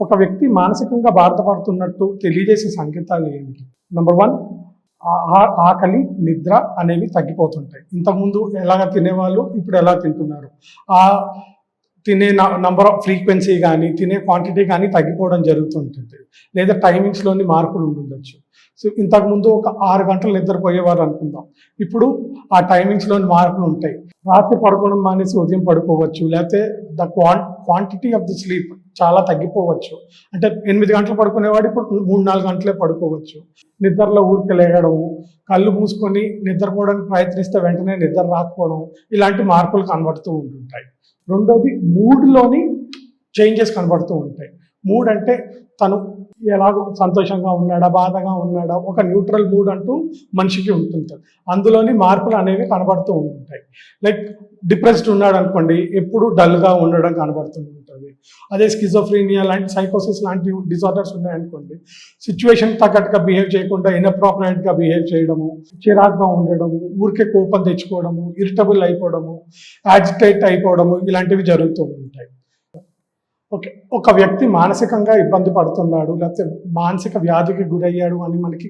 ఒక వ్యక్తి మానసికంగా బాధపడుతున్నట్టు తెలియజేసే సంకేతాలు ఏమిటి? నెంబర్ వన్ ఆకలి నిద్ర అనేవి తగ్గిపోతుంటాయి. ఇంతకుముందు ఎలాగ తినేవాళ్ళు ఇప్పుడు ఎలా తింటున్నారు? ఆ తినే నంబర్ ఆఫ్ ఫ్రీక్వెన్సీ కానీ తినే క్వాంటిటీ కానీ తగ్గిపోవడం జరుగుతుంటుంది. లేదా టైమింగ్స్లోని మార్పులు ఉండొచ్చు. సో ఇంతకుముందు ఒక ఆరు గంటలు నిద్రపోయేవారు అనుకుందాం. ఇప్పుడు ఆ టైమింగ్స్లోని మార్పులు ఉంటాయి. రాత్రి పడుకోవడం మానేసి ఉదయం పడుకోవచ్చు లేకపోతే the quan quantity of the sleep చాలా తగ్గిపోవచ్చు. అంటే ఎనిమిది గంటలు పడుకునేవాడు ఇప్పుడు మూడు నాలుగు గంటలే పడుకోవచ్చు. నిద్రలో ఊరికి లేగడం కళ్ళు మూసుకొని నిద్రపోవడానికి ప్రయత్నిస్తే వెంటనే నిద్ర రాకపోవడం ఇలాంటి మార్పులు కనబడుతూ ఉంటుంటాయి. రెండవది మూడ్లోని చేంజెస్ కనబడుతూ ఉంటాయి. మూడ్ అంటే తను ఎలాగో సంతోషంగా ఉన్నాడా బాధగా ఉన్నాడా ఒక న్యూట్రల్ మూడ్ అంటూ మనిషికి ఉంటుంది అందులోని మార్పులు అనేవి కనబడుతూ ఉంటాయి. లైక్ డిప్రెస్డ్ ఉన్నాడు అనుకోండి ఎప్పుడు డల్గా ఉండడం కనబడుతూ ఉంటుంది. అదే స్కిజోఫ్రీనియా లాంటి సైకోసిస్ లాంటి డిజార్డర్స్ ఉన్నాయనుకోండి సిచ్యువేషన్ తగ్గట్టుగా బిహేవ్ చేయకుండా ఇన్అప్రాపరేట్గా బిహేవ్ చేయడము చిరాగ్గా ఉండడము ఊరికే కోపం తెచ్చుకోవడము ఇరిటబుల్ అయిపోవడము యాజిటేట్ అయిపోవడము ఇలాంటివి జరుగుతూ ఉంటాయి. ఓకే. ఒక వ్యక్తి మానసికంగా ఇబ్బంది పడుతున్నాడు లేకపోతే మానసిక వ్యాధికి గురయ్యాడు అని మనకి